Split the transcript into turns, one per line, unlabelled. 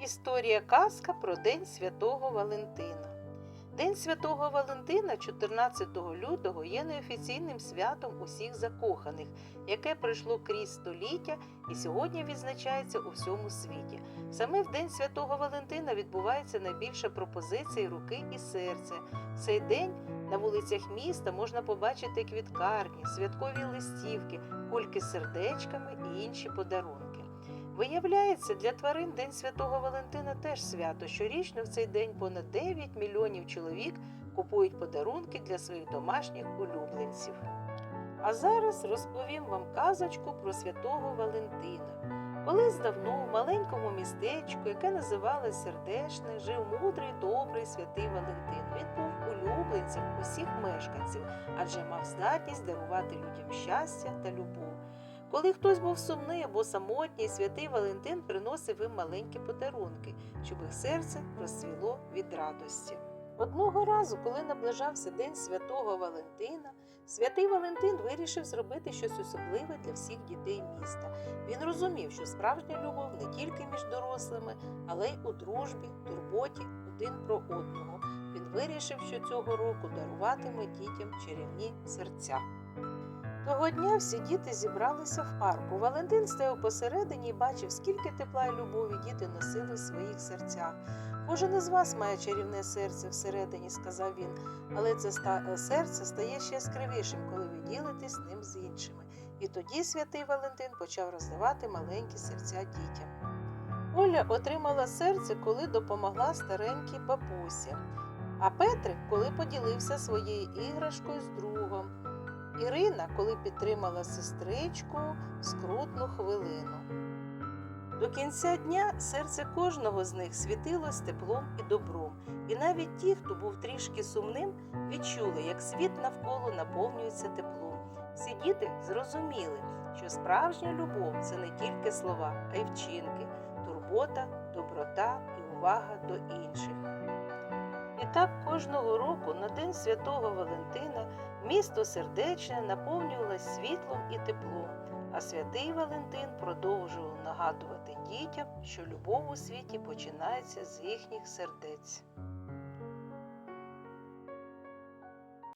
Історія казка про День Святого Валентина. День Святого Валентина, 14 лютого, є неофіційним святом усіх закоханих, яке пройшло крізь століття і сьогодні відзначається у всьому світі. Саме в День Святого Валентина відбувається найбільша пропозиція руки і серця. В цей день на вулицях міста можна побачити квіткарні, святкові листівки, кульки з сердечками і інші подарунки. Виявляється, для тварин День Святого Валентина теж свято. Щорічно в цей день понад 9 мільйонів чоловік купують подарунки для своїх домашніх улюбленців. А зараз розповім вам казочку про святого Валентина. Колись давно в маленькому містечку, яке називалось Сердешне, жив мудрий, добрий святий Валентин. Він був улюбленцем усіх мешканців, адже мав здатність дарувати людям щастя та любов. Коли хтось був сумний або самотній, святий Валентин приносив їм маленькі подарунки, щоб їх серце розцвіло від радості. Одного разу, коли наближався День святого Валентина, святий Валентин вирішив зробити щось особливе для всіх дітей міста. Він розумів, що справжня любов не тільки між дорослими, але й у дружбі, турботі один про одного. Він вирішив, що цього року даруватиме дітям чарівні серця. Того дня всі діти зібралися в парку. Валентин стояв посередині і бачив, скільки тепла і любові діти носили в своїх серцях. Кожен із вас має чарівне серце всередині, сказав він, але це серце стає ще яскравішим, коли ви ділитесь ним з іншими. І тоді святий Валентин почав роздавати маленькі серця дітям. Оля отримала серце, коли допомогла старенькій бабусі, а Петрик, коли поділився своєю іграшкою з другом. Ірина, коли підтримала сестричку в скрутну хвилину. До кінця дня серце кожного з них світилось теплом і добром, і навіть ті, хто був трішки сумним, відчули, як світ навколо наповнюється теплом. Всі діти зрозуміли, що справжня любов це не тільки слова, а й вчинки, турбота, доброта і увага до інших. І так кожного року на День Святого Валентина місто сердечне наповнювалось світлом і теплом, а святий Валентин продовжував нагадувати дітям, що любов у світі починається з їхніх сердець.